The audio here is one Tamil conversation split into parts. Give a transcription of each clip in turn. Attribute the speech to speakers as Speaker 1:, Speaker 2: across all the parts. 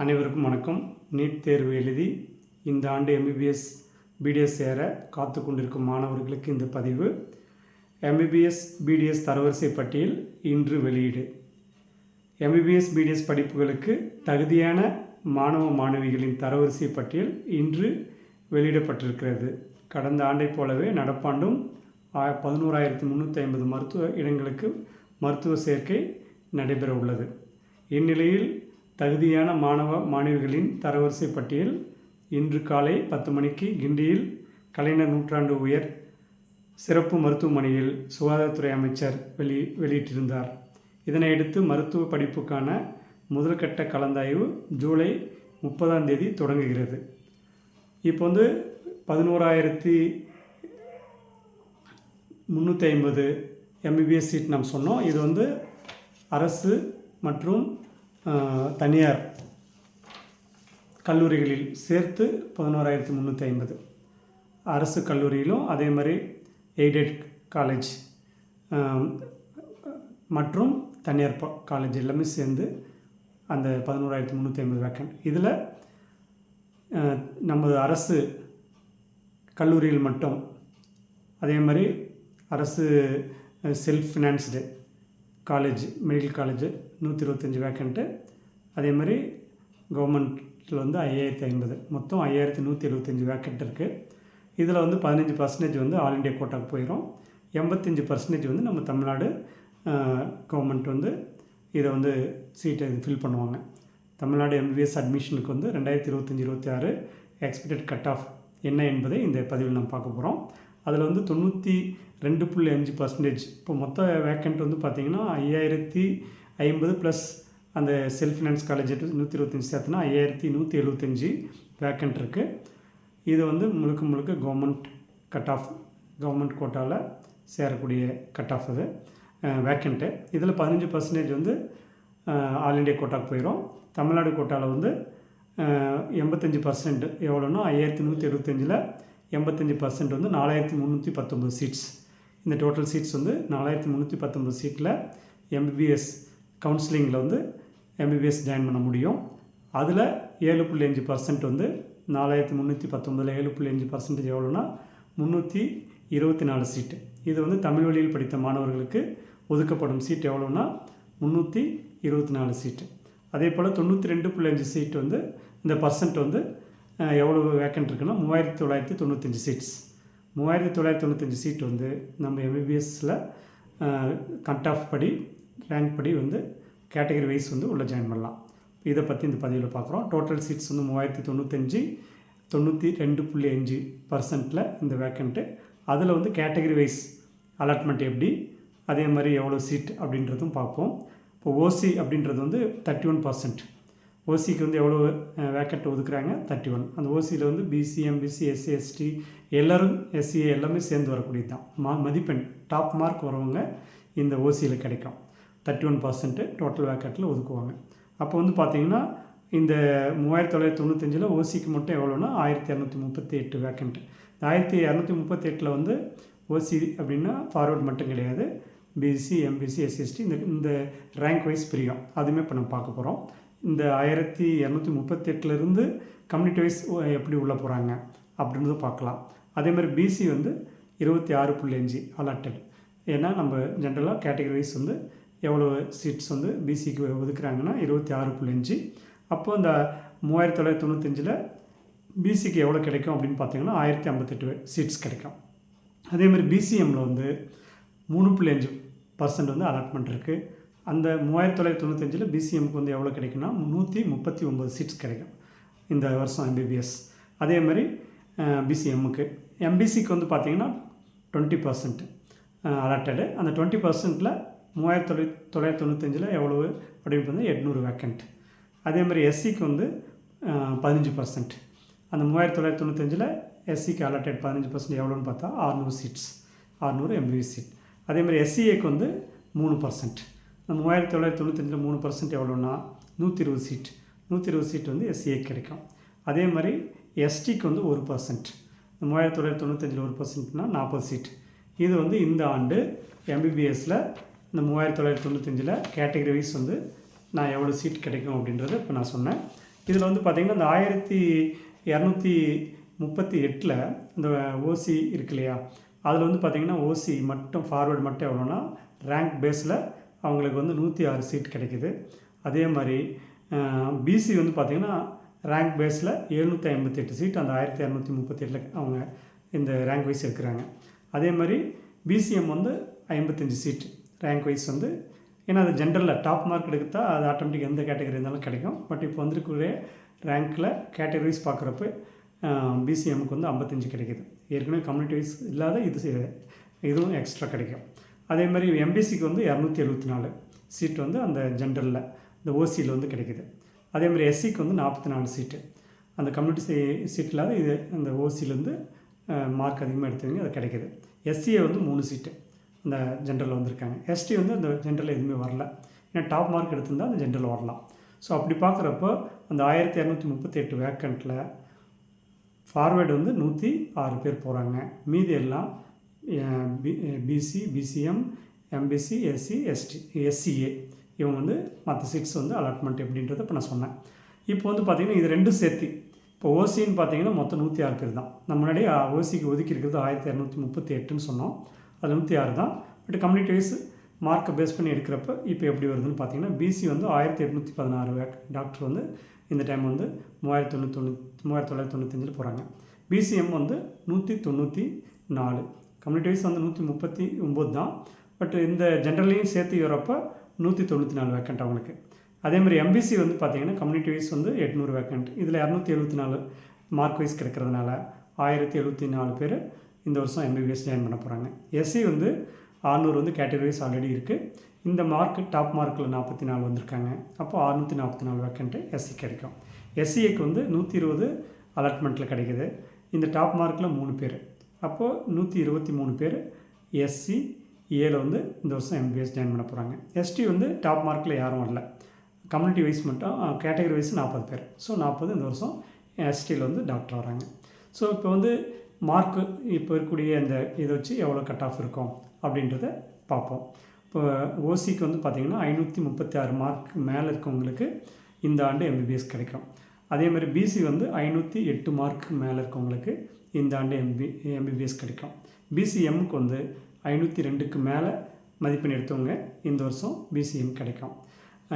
Speaker 1: அனைவருக்கும் வணக்கம். நீட் தேர்வு எழுதி இந்த ஆண்டு எம்பிபிஎஸ் பிடிஎஸ் சேர காத்து கொண்டிருக்கும் மாணவர்களுக்கு இந்த பதிவு. எம்பிபிஎஸ் பிடிஎஸ் தரவரிசை பட்டியல் இன்று வெளியீடு. எம்பிபிஎஸ் பிடிஎஸ் படிப்புகளுக்கு தகுதியான மாணவ மாணவிகளின் தரவரிசை பட்டியல் இன்று வெளியிடப்பட்டிருக்கிறது. கடந்த ஆண்டைப் போலவே நடப்பாண்டும் பதினோராயிரத்தி முந்நூற்றி ஐம்பது மருத்துவ இடங்களுக்கு மருத்துவ சேர்க்கை நடைபெற உள்ளது இந்நிலையில் தகுதியான மாணவ மாணவிகளின் தரவரிசை பட்டியல் இன்று காலை பத்து மணிக்கு கிண்டியில் கலைஞர் நூற்றாண்டு உயர் சிறப்பு மருத்துவமனையில் சுகாதாரத்துறை அமைச்சர் வெளி வெளியிட்டிருந்தார். இதனையடுத்து மருத்துவ படிப்புக்கான முதல்கட்ட கலந்தாய்வு ஜூலை முப்பதாம் தேதி தொடங்குகிறது. இப்போ வந்து பதினோராயிரத்தி முந்நூற்றி ஐம்பது எம்பிபிஎஸ் சீட் நாம் சொன்னோம். இது வந்து அரசு மற்றும் தனியார் கல்லூரிகளில் சேர்த்து பதினோராயிரத்தி முந்நூற்றி ஐம்பது. அரசு கல்லூரியிலும் அதே மாதிரி எய்டட் காலேஜ் மற்றும் தனியார் காலேஜ் எல்லாமே சேர்ந்து அந்த பதினோராயிரத்தி முந்நூற்றி ஐம்பது வேக்கன்ட் இதில் நமது அரசு கல்லூரியில் மட்டும் அதே மாதிரி அரசு self financed college medical college நூற்றி இருபத்தஞ்சி வேக்கண்ட்டு அதே மாதிரி கவர்மெண்ட்டில் வந்து ஐயாயிரத்தி ஐம்பது. மொத்தம் ஐயாயிரத்தி நூற்றி எழுபத்தஞ்சி வேக்கண்ட் இருக்குது இதில் வந்து பதினஞ்சு பர்சன்டேஜ் வந்து ஆல் இண்டியா கோட்டாக்கு போயிடும் எண்பத்தஞ்சு பர்சன்டேஜ் வந்து நம்ம தமிழ்நாடு கவர்மெண்ட் வந்து இதை வந்து சீட்டை ஃபில் பண்ணுவாங்க. தமிழ்நாடு எம்பிபிஎஸ் அட்மிஷனுக்கு வந்து ரெண்டாயிரத்தி இருபத்தஞ்சி இருபத்தி ஆறு எக்ஸ்பெக்டட் கட் ஆஃப் என்ன என்பதை இந்த பதிவில் நம்ம பார்க்க போகிறோம் அதில் வந்து தொண்ணூற்றி ரெண்டு புள்ளி அஞ்சு பர்சன்டேஜ் இப்போ மொத்த வேக்கண்ட் வந்து பார்த்திங்கன்னா ஐயாயிரத்தி ஐம்பது ப்ளஸ் அந்த செல்ஃப் ஃபினான்ஸ் காலேஜ் நூற்றி இருபத்தஞ்சி சேர்த்துனா ஐயாயிரத்தி நூற்றி எழுபத்தஞ்சி வேக்கண்ட் இருக்குது இது வந்து முழுக்க முழுக்க கவர்மெண்ட் கட் ஆஃப் கவர்மெண்ட் கோட்டாவில் சேரக்கூடிய கட் ஆஃப் அது. வேக்கண்ட்டு இதில் பதினஞ்சு பர்சன்டேஜ் வந்து ஆல் இண்டியா கோட்டாக்கு போயிடும் தமிழ்நாடு கோட்டாவில் வந்து எண்பத்தஞ்சு பர்சன்ட் எவ்வளோன்னா ஐயாயிரத்தி நூற்றி எழுபத்தஞ்சில் எண்பத்தஞ்சு பர்சன்ட் வந்து நாலாயிரத்தி முந்நூற்றி பத்தொம்பது சீட்ஸ் இந்த டோட்டல் சீட்ஸ் வந்து நாலாயிரத்தி முந்நூற்றி பத்தொம்பது சீட்டில் எம்பிபிஎஸ் கவுன்சிலிங்கில் வந்து எம்பிபிஎஸ் ஜாயின் பண்ண முடியும். அதில் ஏழு புள்ளி அஞ்சு பர்சன்ட் வந்து நாலாயிரத்தி முந்நூற்றி பத்தொம்பதில் ஏழு புள்ளி அஞ்சு பர்சன்டேஜ் எவ்வளோன்னா முந்நூற்றி இருபத்தி நாலு சீட்டு இது வந்து தமிழ் வழியில் படித்த மாணவர்களுக்கு ஒதுக்கப்படும் சீட் எவ்வளோன்னா முந்நூற்றி இருபத்தி நாலு சீட்டு அதே போல் தொண்ணூற்றி ரெண்டு புள்ளி அஞ்சு சீட் வந்து இந்த பர்சன்ட் வந்து எவ்வளோ வேக்கண்ட் இருக்குன்னா மூவாயிரத்தி தொள்ளாயிரத்தி தொண்ணூத்தஞ்சு சீட்ஸ் மூவாயிரத்தி தொள்ளாயிரத்தி தொண்ணூத்தஞ்சு சீட் வந்து நம்ம எம்பிபிஎஸ்சில் கட் ஆஃப் படி ரேங்க் படி வந்து கேட்டகரி வைஸ் வந்து உள்ளே ஜாயின் பண்ணலாம். இதை பற்றி இந்த பதிவில் பார்க்குறோம். டோட்டல் சீட்ஸ் வந்து மூவாயிரத்தி தொண்ணூத்தஞ்சு தொண்ணூற்றி ரெண்டு புள்ளி அஞ்சு பர்சன்ட்டில் இந்த வேக்கண்ட்டு அதில் வந்து கேட்டகரி வைஸ் அலாட்மெண்ட் எப்படி அதே மாதிரி எவ்வளோ சீட் அப்படின்றதும் பார்ப்போம். இப்போ ஓசி அப்படின்றது வந்து தேர்ட்டி ஒன் பர்சன்ட் ஓசிக்கு வந்து எவ்வளோ வேக்கண்ட் ஒதுக்குறாங்க? தேர்ட்டி ஒன் அந்த ஓசியில் வந்து பிசி எம்பிசி எஸ்சி எஸ்டி எல்லோரும் எஸ்சிஏ எல்லாமே சேர்ந்து வரக்கூடியது தான் மா மதிப்பெண் டாப் மார்க் வரவங்க இந்த ஓசியில் கிடைக்கும் தேர்ட்டி ஒன் பர்சன்ட்டு டோட்டல் வேக்கட்டில் ஒதுக்குவாங்க. அப்போ வந்து பார்த்தீங்கன்னா இந்த மூவாயிரத்தி தொள்ளாயிரத்தி தொண்ணூத்தஞ்சில் ஓசிக்கு மட்டும் எவ்வளோன்னா ஆயிரத்தி இரநூத்தி முப்பத்தி எட்டு வேக்கண்ட்டு இந்த ஆயிரத்தி இரநூத்தி முப்பத்தி எட்டில் வந்து ஓசி அப்படின்னா ஃபார்வர்ட் மட்டும் கிடையாது. பிசி எம்பிசி எஸ்சிஎஸ்டி இந்த இந்த ரேங்க் வைஸ் பிரியும். அதுவுமே இப்போ நம்ம பார்க்க போகிறோம் இந்த ஆயிரத்தி இரநூத்தி முப்பத்தெட்டுலேருந்து கம்யூனிட்டி வைஸ் எப்படி உள்ளே போகிறாங்க அப்படின்றத பார்க்கலாம். அதே மாதிரி பிசி வந்து இருபத்தி ஆறு புள்ளி அஞ்சு அலாட்டட் ஏன்னா நம்ம ஜென்ரலாக கேட்டகரி வைஸ் வந்து எவ்வளோ சீட்ஸ் வந்து பிசிக்கு ஒதுக்குறாங்கன்னா இருபத்தி ஆறு புள்ளி அஞ்சு. அப்போ இந்த மூவாயிரத்தி தொள்ளாயிரத்தி தொண்ணூத்தஞ்சில் பிசிக்கு எவ்வளோ கிடைக்கும் அப்படின்னு பார்த்தீங்கன்னா ஆயிரத்தி ஐம்பத்தெட்டு சீட்ஸ் கிடைக்கும். அதே மாதிரி பிசிஎம்மில் வந்து மூணு புள்ளி அஞ்சு பர்சன்ட் வந்து அலாட்மெண்ட் இருக்குது அந்த மூவாயிரத்தி தொள்ளாயிரத்தி தொண்ணூத்தஞ்சில் பிசிஎம்க்கு வந்து எவ்வளோ கிடைக்குன்னா முந்நூற்றி முப்பத்தி ஒம்பது சீட்ஸ் கிடைக்கும் இந்த வருஷம் எம்பிபிஎஸ் அதே மாதிரி பிசிஎம்முக்கு எம்பிசிக்கு வந்து பார்த்தீங்கன்னா டுவெண்ட்டி பர்சன்ட் அலாட்டடு அந்த டுவெண்ட்டி பர்சன்ட்டில் மூவாயிரத்தி தொள்ளாயிரத்தி தொள்ளாயிரத்தி தொண்ணூத்தஞ்சில் எவ்வளவு அப்படின்னு பார்த்தா எட்நூறு வேக்கண்ட் அதே மாதிரி எஸ்சிக்கு வந்து பதினஞ்சு பர்சன்ட் அந்த மூவாயிரத்தி தொள்ளாயிரத்தி தொண்ணூத்தஞ்சில் எஸ்சிக்கு அலாட்டட் பதினஞ்சு பர்சன்ட் எவ்வளோன்னு பார்த்தா ஆறுநூறு சீட்ஸ் ஆறுநூறு எம்பிபி சீட் அதே மாதிரி எஸ்சிஏக்கு வந்து மூணு பர்சன்ட் அந்த மூவாயிரத்தி தொள்ளாயிரத்தி தொண்ணூத்தஞ்சில் மூணு பர்சன்ட் எவ்வளோன்னா நூற்றி இருபது சீட் நூற்றி இருபது சீட் வந்து எஸ்சிஏ கிடைக்கும். அதே மாதிரி எஸ்டிக்கு வந்து ஒரு பர்சன்ட் மூவாயிரத்தி தொள்ளாயிரத்தி தொண்ணூத்தஞ்சில் ஒரு பர்சன்ட்னா நாற்பது சீட் இது வந்து இந்த ஆண்டு எம்பிபிஎஸ்சில் இந்த மூவாயிரத்தி தொள்ளாயிரத்தி தொண்ணூத்தஞ்சில் கேட்டகரி வைஸ் வந்து நான் எவ்வளோ சீட் கிடைக்கும் அப்படின்றத இப்போ நான் சொன்னேன். இதில் வந்து பார்த்திங்கன்னா இந்த ஆயிரத்தி இரநூத்தி முப்பத்தி எட்டில் இந்த ஓசி இருக்கு இல்லையா? அதில் வந்து பார்த்திங்கன்னா ஓசி மட்டும் ஃபார்வேர்டு மட்டும் எவ்வளோன்னா ரேங்க் பேஸில் அவங்களுக்கு வந்து நூற்றி ஆறு சீட் கிடைக்குது. அதே மாதிரி பிசி வந்து பார்த்திங்கன்னா ரேங்க் பேஸில் எழுநூற்றி ஐம்பத்தி எட்டு சீட் அந்த ஆயிரத்தி இரநூத்தி முப்பத்தி எட்டில் அவங்க இந்த ரேங்க் வைஸ் இருக்கிறாங்க. அதே மாதிரி பிசிஎம் வந்து ஐம்பத்தஞ்சு சீட்டு ரேங்க் வைஸ் வந்து ஏன்னா அது ஜென்ரலில் டாப் மார்க் எடுத்தால் அது ஆட்டோமேட்டிக் எந்த கேட்டகரி இருந்தாலும் கிடைக்கும். பட் இப்போ வந்திருக்கிற ரேங்க்கில் கேட்டகரிஸ் பார்க்குறப்ப பிசிஎம்க்கு வந்து ஐம்பத்தஞ்சு கிடைக்குது. ஏற்கனவே கம்யூனிட்டி வைஸ் இல்லாத இது இதுவும் எக்ஸ்ட்ரா கிடைக்கும். அதே மாதிரி எம்பிசிக்கு வந்து இரநூத்தி எழுபத்தி நாலு சீட் வந்து அந்த ஜென்ரலில் இந்த ஓசியில் வந்து கிடைக்கிது. அதே மாதிரி எஸ்சிக்கு வந்து நாற்பத்தி நாலு சீட்டு அந்த கம்யூனிட்டி சீ சீட் இல்லாத இது அந்த ஓசியிலேருந்து மார்க் அதிகமாக எடுத்தவங்க அது கிடைக்கிது. எஸ்சியை வந்து மூணு சீட்டு அந்த ஜென்ரலில் வந்திருக்காங்க. எஸ்டி வந்து அந்த ஜென்ரலில் எதுவுமே வரல. ஏன்னா டாப் மார்க் எடுத்திருந்தா அந்த ஜென்ரல் வரலாம். ஸோ அப்படி பார்க்குறப்போ அந்த ஆயிரத்தி இரநூத்தி முப்பத்தி எட்டு வேக்கண்ட்டில் ஃபார்வேர்டு வந்து நூற்றி ஆறு பேர் போகிறாங்க மீதி எல்லாம் BC BCM MBC SC ST SCA இவங்க வந்து மற்ற சீட்ஸ் வந்து அலாட்மெண்ட் எப்படின்றத இப்போ நான் சொன்னேன். இப்போ வந்து பார்த்திங்கன்னா இது ரெண்டும் சேர்த்து. இப்போ ஓசின்னு பார்த்தீங்கன்னா மொத்தம் நூற்றி ஆறு பேர் தான். நம்ம முன்னாடி ஓசிக்கு ஒதுக்கி இருக்கிறது ஆயிரத்தி இரநூத்தி முப்பத்தி எட்டுன்னு சொன்னோம். அது நூற்றி ஆறு தான். பட் கம்யூனிட்டி வைஸ் மார்க்கை பேஸ் பண்ணி எடுக்கிறப்ப இப்போ எப்படி வருதுன்னு பார்த்தீங்கன்னா பிசி வந்து ஆயிரத்தி எட்நூற்றி பதினாறு வேக் டாக்டர் வந்து இந்த டைம் வந்து மூவாயிரத்தி தொண்ணூற்றி தொண்ணூற்றி மூவாயிரத்தி தொள்ளாயிரத்தி தொண்ணூத்தஞ்சில் போகிறாங்க பிசிஎம் வந்து நூற்றி தொண்ணூற்றி நாலு. கம்யூனிட்டி வைஸ் வந்து நூற்றி முப்பத்தி ஒம்பது தான். பட் இந்த ஜென்ரலையும் சேர்த்து வரப்போ நூற்றி தொண்ணூற்றி நாலு வேக்கண்ட் அவங்களுக்கு அதேமாதிரி எம்பிசி வந்து பார்த்தீங்கன்னா கம்யூனிட்டி வைஸ் வந்து எட்நூறு வேக்கண்ட் இதில் இரநூத்தி எழுபத்தி நாலு மார்க் வைஸ் கிடைக்கிறதுனால ஆயிரத்தி எழுபத்தி நாலு பேர் இந்த வருஷம் எம்பிபிஎஸ் ஜாயின் பண்ண போகிறாங்க எஸ்சி வந்து ஆறுநூறு வந்து கேட்டகரிஸ் வைஸ் ஆல்ரெடி இருக்குது இந்த மார்க் டாப் மார்க்கில் நாற்பத்தி நாலு வந்திருக்காங்க. அப்போ அறுநூற்றி நாற்பத்தி நாலு வேக்கண்ட்டு எஸ்சி கிடைக்கும். எஸ்சிஏக்கு வந்து நூற்றி இருபது அலாட்மெண்ட்டில் கிடைக்குது. இந்த டாப் மார்க்கில் மூணு பேர். அப்போது நூற்றி இருபத்தி மூணு பேர் எஸ்சி ஏல வந்து இந்த வருஷம் எம்பிபிஎஸ் ஜாயின் பண்ண போகிறாங்க எஸ்டி வந்து டாப் மார்க்கில் யாரும் வரல. கம்யூனிட்டி வைஸ் மட்டும் கேட்டகரி வைஸ் நாற்பது பேர். ஸோ நாற்பது இந்த வருஷம் எஸ்டியில் வந்து டாக்டர் வராங்க. ஸோ இப்போ வந்து மார்க்கு இப்போ இருக்கக்கூடிய இந்த இதை வச்சு எவ்வளோ கட் ஆஃப் இருக்கும் அப்படின்றத பார்ப்போம். இப்போ ஓசிக்கு வந்து பார்த்திங்கன்னா ஐநூற்றி முப்பத்தி ஆறு மார்க் மேலே இருக்கவங்களுக்கு இந்த ஆண்டு எம்பிபிஎஸ் கிடைக்கும். அதே மாதிரி பிசி வந்து ஐநூற்றி எட்டு மார்க் மேலே இருக்கவங்களுக்கு இந்த ஆண்டு எம்பி எம்பிபிஎஸ் கிடைக்கும். பிசிஎம்முக்கு வந்து ஐநூற்றி ரெண்டுக்கு மேலே மதிப்பெண் எடுத்தவங்க இந்த வருஷம் பிசிஎம் கிடைக்கும்.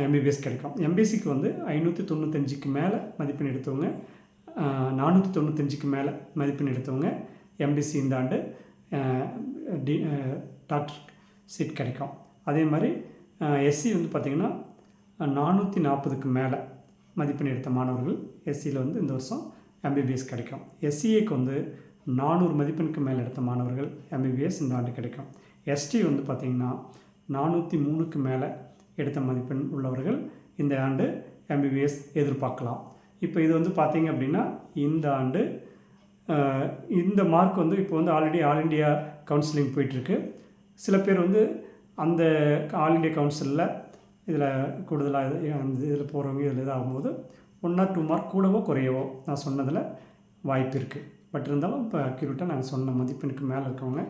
Speaker 1: எம்பிபிஎஸ் கிடைக்கும். எம்பிசிக்கு வந்து ஐநூற்றி தொண்ணூத்தஞ்சுக்கு மேலே மதிப்பெண் எடுத்தவங்க நானூற்றி தொண்ணூத்தஞ்சுக்கு மேலே மதிப்பெண் எடுத்தவங்க எம்பிசி இந்த ஆண்டு டி டாக்டர் சீட் கிடைக்கும். அதே மாதிரி எஸ்சி வந்து பார்த்திங்கன்னா நானூற்றி நாற்பதுக்கு மேலே மதிப்பெண் எடுத்த மாணவர்கள் எஸ்சியில் வந்து இந்த வருஷம் எம்பிபிஎஸ் கிடைக்கும். எஸ்சிஏக்கு வந்து நானூறு மதிப்பெண்க்கு மேலே எடுத்த மாணவர்கள் எம்பிபிஎஸ் இந்த ஆண்டு கிடைக்கும். எஸ்டி வந்து பார்த்திங்கன்னா நானூற்றி மூணுக்கு மேலே எடுத்த மதிப்பெண் உள்ளவர்கள் இந்த ஆண்டு எம்பிபிஎஸ் எதிர்பார்க்கலாம். இப்போ இது வந்து பார்த்தீங்க அப்படின்னா இந்த ஆண்டு இந்த மார்க் வந்து இப்போ வந்து ஆல்ரெடி ஆல் இண்டியா கவுன்சிலிங் போயிட்டுருக்கு. சில பேர் வந்து அந்த ஆல் இண்டியா கவுன்சிலில் இதில் கூடுதலாக அந்த இதில் போகிறவங்க இதில் இதாகும்போது ஒன் ஆர் டூ மார்க் கூடவோ குறையவோ நான் சொன்னதில் வாய்ப்பு இருக்குது பட் இருந்தாலும் இப்போ அக்யூரேட்டாக நாங்கள் சொன்ன மதிப்பெண்ணுக்கு மேலே இருக்கவங்க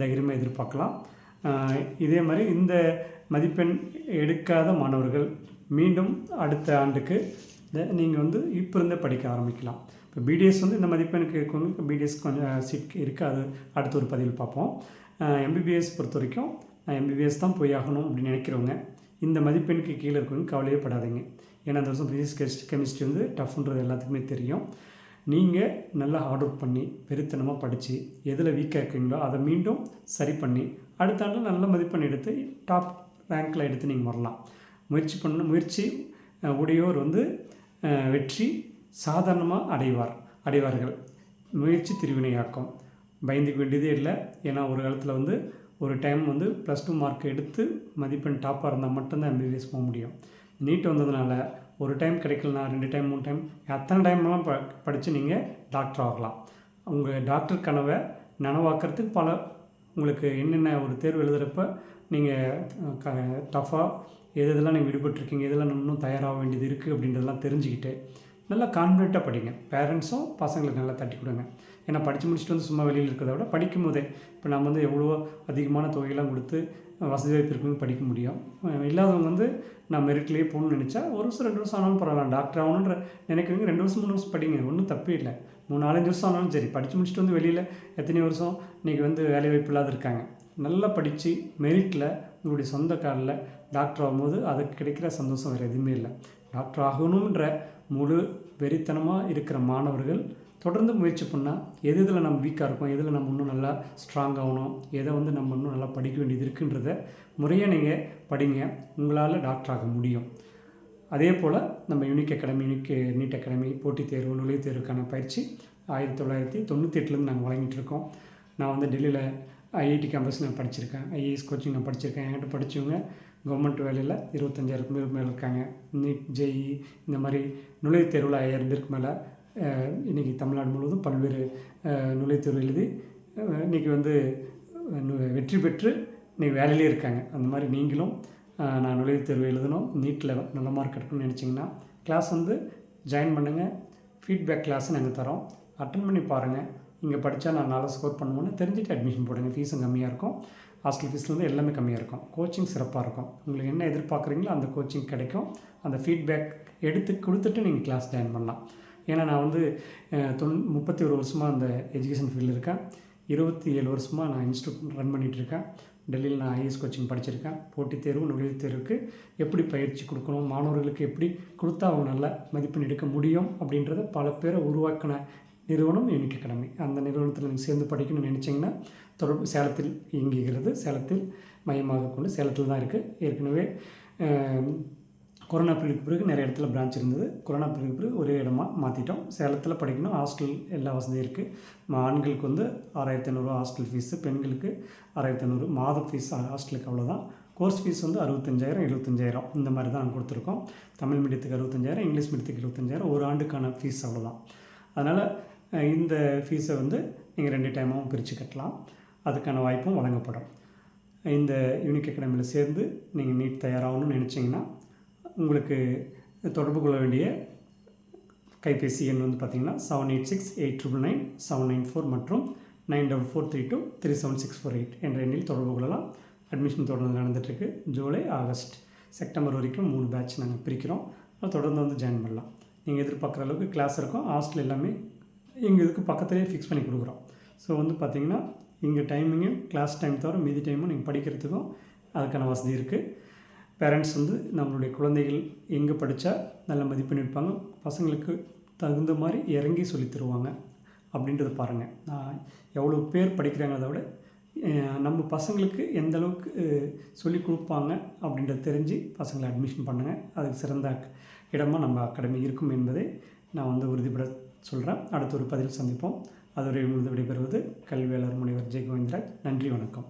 Speaker 1: தைரியமாக எதிர்பார்க்கலாம். இதே மாதிரி இந்த மதிப்பெண் எடுக்காத மாணவர்கள் மீண்டும் அடுத்த ஆண்டுக்கு நீங்கள் வந்து இப்போ இருந்தே படிக்க ஆரம்பிக்கலாம். இப்போ பிடிஎஸ் வந்து இந்த மதிப்பெண்ணுக்கு இருக்கவங்களுக்கு பிடிஎஸ் கொஞ்சம் சீட் இருக்காது. அடுத்த ஒரு பதிவில் பார்ப்போம். எம்பிபிஎஸ் பொறுத்த வரைக்கும் நான் எம்பிபிஎஸ் தான் போய் ஆகணும் அப்படின்னு நினைக்கிறவங்க இந்த மதிப்பெண்ணுக்கு கீழே இருக்கவங்க கவலையே படாதீங்க. ஏன்னா அந்த வருஷம் ஃபிசிக்ஸ் கெஸ்ட் கெமிஸ்ட்ரி வந்து டஃப்ன்றது எல்லாத்துக்குமே தெரியும். நீங்கள் நல்லா ஹார்ட் ஒர்க் பண்ணி வெறித்தனமாக படித்து எதில் வீக்காக இருக்கீங்களோ அதை மீண்டும் சரி பண்ணி அடுத்த ஆண்டு நல்ல மதிப்பெண் எடுத்து டாப் ரேங்க்கில் எடுத்து நீங்கள் வரலாம். முயற்சி பண்ண முயற்சி உடையோர் வந்து வெற்றி சாதாரணமாக அடைவார் அடைவார்கள். முயற்சி திருவினையாக்கம். பயந்துக்க வேண்டியதே இல்லை. ஏன்னா ஒரு காலத்தில் வந்து ஒரு டைம் வந்து ப்ளஸ் டூ மார்க் எடுத்து மதிப்பெண் டாப்பாக இருந்தால் மட்டும்தான் எம்பிபிஎஸ் போக முடியும். நீட் வந்ததுனால ஒரு டைம் கிடைக்கலனா ரெண்டு டைம் மூணு டைம் அத்தனை டைம்லாம் ப படித்து நீங்கள் டாக்டர் ஆகலாம். உங்கள் டாக்டர் கனவை நனவாக்கிறதுக்கு பல உங்களுக்கு என்னென்ன ஒரு தேர்வு எழுதுகிறப்ப நீங்கள் க டஃப்பாக எது எதெல்லாம் நீங்கள் விடுபட்டுருக்கீங்க எதெல்லாம் இன்னும் தயாராக வேண்டியது இருக்குது அப்படின்றதெல்லாம் தெரிஞ்சுக்கிட்டு நல்லா கான்ஃபிடென்ட்டாக படிங்க. பேரண்ட்ஸும் பசங்களுக்கு நல்லா தட்டி கொடுங்க. ஏன்னா படித்து முடிச்சுட்டு வந்து சும்மா வெளியில் இருக்கிறத விட படிக்கும் போதே இப்போ நம்ம வந்து எவ்வளோ அதிகமான தொகையெல்லாம் கொடுத்து வசதி வாய்ப்பு இருக்குன்னு படிக்க முடியும். இல்லாதவங்க வந்து நான் மெரிட்லேயே போகணும்னு நினச்சா ஒரு வருஷம் ரெண்டு வருஷம் ஆனாலும் பரவாயில்ல. டாக்டர் ஆகணுன்ற நினைக்கிறவங்க ரெண்டு வருஷம் மூணு வருஷம் படிங்க. ஒன்றும் தப்பே இல்லை. மூணு நாலஞ்சு வருஷம் ஆனாலும் சரி படித்து முடிச்சுட்டு வந்து வெளியில் எத்தனை வருஷம் இன்றைக்கி வந்து வேலை வாய்ப்பு இல்லாத இருக்காங்க. நல்லா படித்து மெரிட்டில் உங்களுடைய சொந்த காலில் டாக்டர் ஆகும்போது அதுக்கு கிடைக்கிற சந்தோஷம் வேறு எதுவுமே இல்லை. டாக்டர் ஆகணுன்ற முழு வெறித்தனமாக இருக்கிற மாணவர்கள் தொடர்ந்து முயற்சி பண்ணால் எது இதில் நம்ம வீக்காக இருக்கோம் எதில் நம்ம இன்னும் நல்லா ஸ்ட்ராங் ஆகணும் எதை வந்து நம்ம இன்னும் நல்லா படிக்க வேண்டியது இருக்குன்றத முறையாக நீங்கள் படிங்க. உங்களால் டாக்டர் ஆக முடியும். அதே போல் நம்ம Unique Academy Unique NEET Academy போட்டித் தேர்வு நுழைவுத் தேர்வுக்கான பயிற்சி ஆயிரத்தி தொள்ளாயிரத்தி தொண்ணூற்றி எட்டுலேருந்து நாங்கள் வழங்கிட்டு இருக்கோம். நான் வந்து டெல்லியில் ஐஐடி கேம்பஸ் நான் படிச்சிருக்கேன். ஐஏஎஸ் கோச்சிங் நான் படிச்சிருக்கேன். என்கிட்ட படித்தவங்க கவர்மெண்ட் வேலையில் இருபத்தஞ்சாயிரம் பேருக்கு மேலே இருக்காங்க. நீட் ஜெஇ இந்த மாதிரி நுழைவுத் தேர்வில் ஐயாயிரம் பேருக்கு மேலே இன்றைக்கி தமிழ்நாடு முழுவதும் பல்வேறு நுழைவுத்தேர்வு நுழைவுத் தேர்வு எழுதி இன்றைக்கி வந்து வெற்றி பெற்று இன்றைக்கி வேலையிலே இருக்காங்க. அந்த மாதிரி நீங்களும் நான் நுழைவுத் தேர்வு எழுதணும் நீட்டில் நல்ல மார்க் எடுக்கணும்னு நினச்சிங்கன்னா கிளாஸ் வந்து ஜாயின் பண்ணுங்கள் ஃபீட்பேக் கிளாஸ் நாங்கள் தரோம். அட்டன் பண்ணி பாருங்கள் இங்கே படித்தா நான் நல்லா ஸ்கோர் பண்ணுவோன்னு தெரிஞ்சுட்டு அட்மிஷன் போடுங்க. ஃபீஸும் கம்மியாக இருக்கும். ஹாஸ்டல் ஃபீஸ்லேருந்து எல்லாமே கம்மியாக இருக்கும். கோச்சிங் சிறப்பாக இருக்கும். உங்களுக்கு என்ன எதிர்பார்க்குறீங்களோ அந்த கோச்சிங் கிடைக்கும். அந்த ஃபீட்பேக் எடுத்து கொடுத்துட்டு நீங்கள் கிளாஸ் ஜாயின் பண்ணலாம். ஏன்னா நான் வந்து தொண் முப்பத்தி ஒரு வருஷமாக அந்த எஜுகேஷன் ஃபீல்டில் இருக்கேன். இருபத்தி ஏழு வருஷமாக நான் இன்ஸ்டியூட் ரன் பண்ணிகிட்டு இருக்கேன். டெல்லியில் நான் ஐஏஎஸ் கோச்சிங் படிச்சிருக்கேன். போட்டித் தேர்வு நுழைவுத் தேர்வுக்கு எப்படி பயிற்சி கொடுக்கணும் மாணவர்களுக்கு எப்படி கொடுத்தா அவங்க நல்ல மதிப்பெண் எடுக்க முடியும் அப்படின்றத பல பேரை உருவாக்கின நிறுவனம் யூனிக் அகாடமி அந்த நிறுவனத்தில் நீங்கள் சேர்ந்து படிக்கணும்னு நினச்சிங்கன்னா தொடர்பு சேலத்தில் இயங்குகிறது. சேலத்தில் மையமாக கொண்டு சேலத்தில் தான் இருக்குது ஏற்கனவே கொரோனா பீரியடுக்கு பிறகு நிறைய இடத்துல பிரான்ச் இருந்தது. கொரோனா பீரியடுக்கு பிறகு ஒரே இடமா மாற்றிட்டோம் சேலத்தில் படிக்கணும். ஹாஸ்டல் எல்லா வசதியும் இருக்குது ஆண்களுக்கு வந்து ஆறாயிரத்தி ஐநூறுரூவா ஹாஸ்டல் ஃபீஸு பெண்களுக்கு ஆறாயிரத்தி ஐநூறு மாத ஃபீஸ் ஹாஸ்டலுக்கு அவ்வளோதான் கோர்ஸ் ஃபீஸ் வந்து அறுபத்தஞ்சாயிரம் எழுபத்தஞ்சாயிரம். இந்த மாதிரி தான் நாங்கள் கொடுத்துருக்கோம். தமிழ் மீடியத்துக்கு அறுபத்தஞ்சாயிரம் இங்கிலீஷ் மீடியத்துக்கு எழுபத்தஞ்சாயிரம். ஒரு ஆண்டுக்கான ஃபீஸ் அவ்வளோதான் அதனால் இந்த ஃபீஸை வந்து நீங்கள் ரெண்டு டைமாகவும் பிரித்து கட்டலாம். அதுக்கான வாய்ப்பும் வழங்கப்படும். இந்த யூனிக் அகாடமியில் சேர்ந்து நீங்கள் நீட் தயாராகணும்னு நினச்சிங்கன்னா உங்களுக்கு தொடர்பு கொள்ள வேண்டிய கைபேசி எண் வந்து பார்த்தீங்கன்னா seven eight six eight triple nine seven nine four மற்றும் nine double four three two three seven six four eight என்ற எண்ணில் தொடர்பு கொள்ளலாம். அட்மிஷன் தொடர்ந்து நடந்துகிட்ருக்கு ஜூலை ஆகஸ்ட் செப்டம்பர் வரைக்கும் மூணு பேட்ச் நாங்கள் பிரிக்கிறோம். தொடர்ந்து வந்து ஜாயின் பண்ணலாம். நீங்கள் எதிர்பார்க்குற அளவுக்கு கிளாஸ் இருக்கும். ஹாஸ்டல் எல்லாமே எங்கள் இதுக்கு பக்கத்துலேயே ஃபிக்ஸ் பண்ணி கொடுக்குறோம். ஸோ வந்து பார்த்திங்கன்னா இங்கே டைமிங்கும் கிளாஸ் டைம் தவிர மீதி டைமும் நீங்கள் படிக்கிறதுக்கும் அதுக்கான வசதி இருக்குது பேரண்ட்ஸ் வந்து நம்மளுடைய குழந்தைகள் எங்கே படித்தா நல்ல மதிப்பெண் எடுப்பாங்க. பசங்களுக்கு தகுந்த மாதிரி இறங்கி சொல்லித் தருவாங்க. அப்படின்றத பாருங்கள் நான் எவ்வளோ பேர் படிக்கிறாங்கிறத விட நம்ம பசங்களுக்கு எந்த அளவுக்கு சொல்லிக் கொடுப்பாங்க அப்படின்றத தெரிஞ்சு பசங்களை அட்மிஷன் பண்ணுங்கள் அதுக்கு சிறந்த இடமாக நம்ம அகாடமி இருக்கும் என்பதை நான் வந்து உறுதிப்பட சொல்கிறேன் அடுத்த ஒரு பதில் சந்திப்போம். அதுவரை உங்களது விடைபெறுவது கல்வியாளர் முனைவர் ஜெய் கோவிந்தராஜ் நன்றி வணக்கம்.